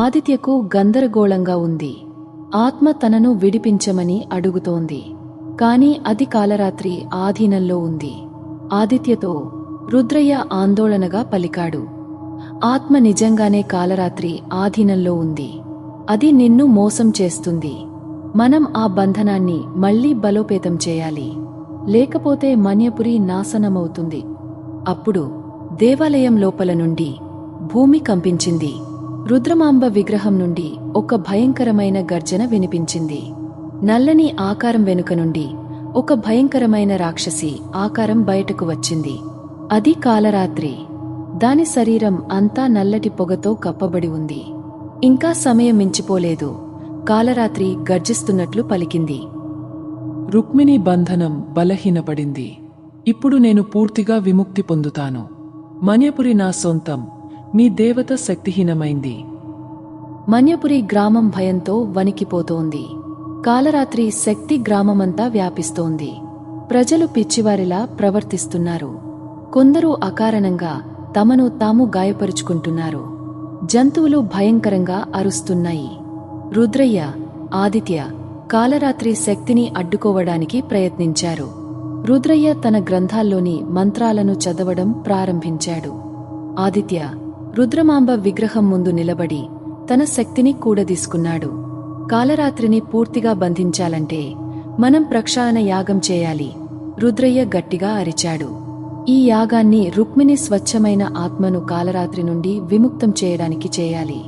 ఆదిత్యకు గందరగోళంగా ఉంది. ఆత్మ తనను విడిపించమని అడుగుతోంది. కాని అది కాలరాత్రి ఆధీనంలో ఉంది. ఆదిత్యతో రుద్రయ్య ఆందోళనగా పలికాడు. ఆత్మ నిజంగానే కాలరాత్రి ఆధీనంలో ఉంది. అది నిన్ను మోసం చేస్తుంది. మనం ఆ బంధనాన్ని మళ్ళీ బలోపేతం చేయాలి. లేకపోతే మన్యపురి నాశనమవుతుంది. అప్పుడు దేవాలయం లోపల నుండి భూమి కంపించింది. రుద్రమాంబ విగ్రహం నుండి ఒక భయంకరమైన గర్జన వినిపించింది. నల్లని ఆకారం వెనుక నుండి ఒక భయంకరమైన రాక్షసి ఆకారం బయటకు వచ్చింది. అది కాలరాత్రి. దాని శరీరం అంతా నల్లటి పొగతో కప్పబడి ఉంది. ఇంకా సమయం మించిపోలేదు. కాలరాత్రి గర్జిస్తున్నట్లు పలికింది. రుక్మిణి బంధనం బలహీనపడింది. ఇప్పుడు నేను పూర్తిగా విముక్తి పొందుతాను. మణ్యపురి నా సొంతం. మీ దేవత శక్తిహీనమైంది. మన్యపురి గ్రామం భయంతో వణికిపోతోంది. కాలరాత్రి శక్తి గ్రామమంతా వ్యాపిస్తోంది. ప్రజలు పిచ్చివారిలా ప్రవర్తిస్తున్నారు. కొందరు అకారణంగా తమను తాము గాయపరుచుకుంటున్నారు. జంతువులు భయంకరంగా అరుస్తున్నాయి. రుద్రయ్య ఆదిత్య కాలరాత్రి శక్తిని అడ్డుకోవడానికి ప్రయత్నించారు. రుద్రయ్య తన గ్రంథాల్లోని మంత్రాలను చదవడం ప్రారంభించాడు. ఆదిత్య రుద్రమాంబ విగ్రహం ముందు నిలబడి తన శక్తిని కూడదీసుకున్నాడు. కాలరాత్రిని పూర్తిగా బంధించాలంటే మనం ప్రక్షాళన యాగం చేయాలి రుద్రయ్య గట్టిగా అరిచాడు. ఈ యాగాన్ని రుక్మిణి స్వచ్ఛమైన ఆత్మను కాలరాత్రి నుండి విముక్తం చేయడానికి చేయాలి.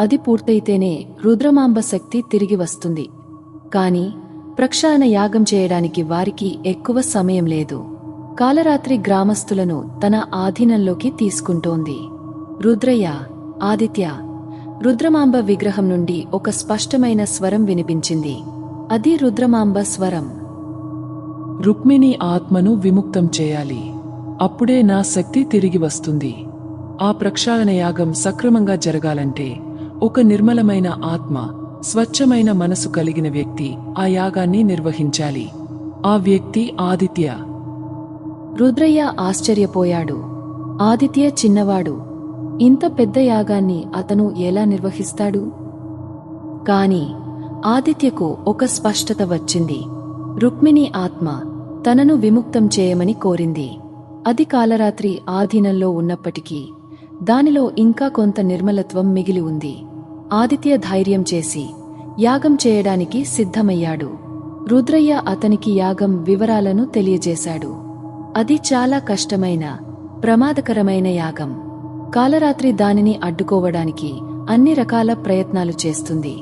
అది పూర్తయితేనే రుద్రమాంబ శక్తి తిరిగి వస్తుంది. కాని ప్రక్షాళన యాగం చేయడానికి వారికి ఎక్కువ సమయం లేదు. కాలరాత్రి గ్రామస్తులను తన ఆధీనంలోకి తీసుకుంటోంది. రుద్రయ్య ఆదిత్య రుద్రమాంబ విగ్రహం నుండి ఒక స్పష్టమైన స్వరం వినిపించింది. అది రుద్రమాంబ స్వరం. రుక్మిణి ఆత్మను విముక్తం చేయాలి. అప్పుడే నా శక్తి తిరిగి వస్తుంది. ఆ ప్రక్షాళన యాగం సక్రమంగా జరగాలంటే ఒక నిర్మలమైన ఆత్మ స్వచ్ఛమైన మనసు కలిగిన వ్యక్తి ఆ యాగాన్ని నిర్వహించాలి. ఆ వ్యక్తి ఆదిత్య. రుద్రయ్య ఆశ్చర్యపోయాడు. ఆదిత్య చిన్నవాడు. ఇంత పెద్ద యాగాన్ని అతను ఎలా నిర్వహిస్తాడు? కాని ఆదిత్యకు ఒక స్పష్టత వచ్చింది. రుక్మిణి ఆత్మ తనను విముక్తం చేయమని కోరింది. అది కాలరాత్రి ఆధీనంలో ఉన్నప్పటికీ దానిలో ఇంకా కొంత నిర్మలత్వం మిగిలి ఉంది. ఆదిత్య ధైర్యం చేసి యాగం చేయడానికి సిద్ధమయ్యాడు. రుద్రయ్య అతనికి యాగం వివరాలను తెలియజేశాడు. అది చాలా కష్టమైన ప్రమాదకరమైన యాగం. కాలరాత్రి దానిని అడ్డుకోవడానికి అన్ని రకాల ప్రయత్నాలు చేస్తుంది.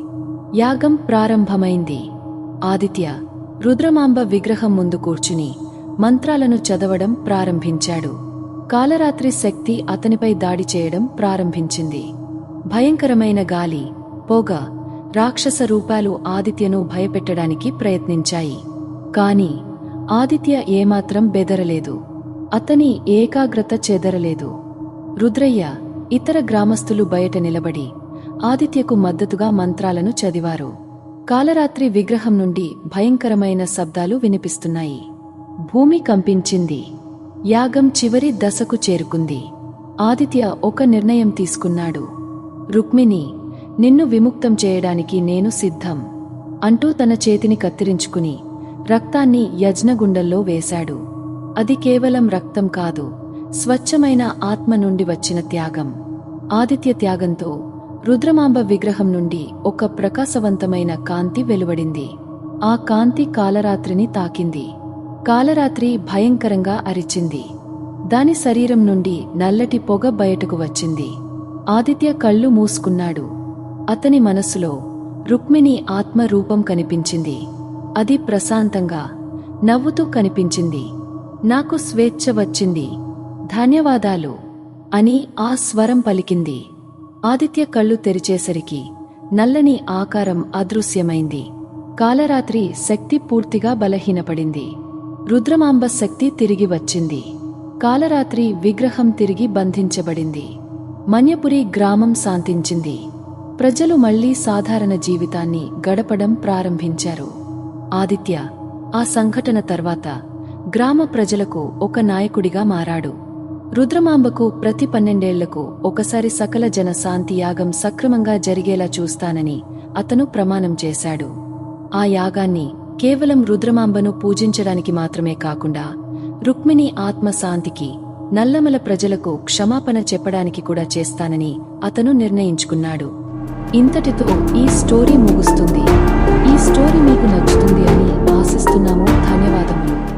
యాగం ప్రారంభమైంది. ఆదిత్య రుద్రమాంబ విగ్రహం ముందు కూర్చుని మంత్రాలను చదవడం ప్రారంభించాడు. కాలరాత్రి శక్తి అతనిపై దాడి చేయడం ప్రారంభించింది. భయంకరమైన గాలి పొగ రాక్షస రూపాలు ఆదిత్యను భయపెట్టడానికి ప్రయత్నించాయి. కాని ఆదిత్య ఏమాత్రం బెదరలేదు. అతని ఏకాగ్రత చెదరలేదు. రుద్రయ్య ఇతర గ్రామస్తులు బయట నిలబడి ఆదిత్యకు మద్దతుగా మంత్రాలను చదివారు. కాలరాత్రి విగ్రహం నుండి భయంకరమైన శబ్దాలు వినిపిస్తున్నాయి. భూమి కంపించింది. యాగం చివరి దశకు చేరుకుంది. ఆదిత్య ఒక నిర్ణయం తీసుకున్నాడు. రుక్మిణి నిన్ను విముక్తం చేయడానికి నేను సిద్ధం అంటూ తన చేతిని కత్తిరించుకుని రక్తాన్ని యజ్ఞగుండల్లో వేశాడు. అది కేవలం రక్తం కాదు స్వచ్ఛమైన ఆత్మ నుండి వచ్చిన త్యాగం. ఆదిత్య త్యాగంతో రుద్రమాంబ విగ్రహం నుండి ఒక ప్రకాశవంతమైన కాంతి వెలువడింది. ఆ కాంతి కాలరాత్రిని తాకింది. కాలరాత్రి భయంకరంగా అరిచింది. దాని శరీరం నుండి నల్లటి పొగ బయటకు వచ్చింది. ఆదిత్య కళ్ళు మూసుకున్నాడు. అతని మనసులో రుక్మిణి ఆత్మ రూపం కనిపించింది. అది ప్రశాంతంగా నవ్వుతూ కనిపించింది. నాకు స్వేచ్ఛ వచ్చింది. ధన్యవాదాలు అని ఆ స్వరం పలికింది. ఆదిత్య కళ్ళు తెరిచేసరికి నల్లని ఆకారం అదృశ్యమైంది. కాలరాత్రి శక్తి పూర్తిగా బలహీనపడింది. రుద్రమాంబ శక్తి తిరిగి వచ్చింది. కాలరాత్రి విగ్రహం తిరిగి బంధించబడింది. మన్యపురి గ్రామం శాంతించింది. ప్రజలు మళ్ళీ సాధారణ జీవితాన్ని గడపడం ప్రారంభించారు. ఆదిత్య ఆ సంఘటన తర్వాత గ్రామ ప్రజలకు ఒక నాయకుడిగా మారాడు. రుద్రమాంబకు ప్రతి పన్నెండేళ్ళకు ఒకసారి సకల జన శాంతి యాగం సక్రమంగా జరిగేలా చూస్తానని అతను ప్రమాణం చేశాడు. ఆ యాగాన్ని కేవలం రుద్రమాంబను పూజించడానికి మాత్రమే కాకుండా రుక్మిణి ఆత్మశాంతికి నల్లమల ప్రజలకు క్షమాపణ చెప్పడానికి కూడా చేస్తానని అతను నిర్ణయించుకున్నాడు. ఇంతటితో ఈ స్టోరీ ముగుస్తుంది. ఈ స్టోరీ మీకు నచ్చుతుంది అని ఆశిస్తున్నాము. ధన్యవాదములు.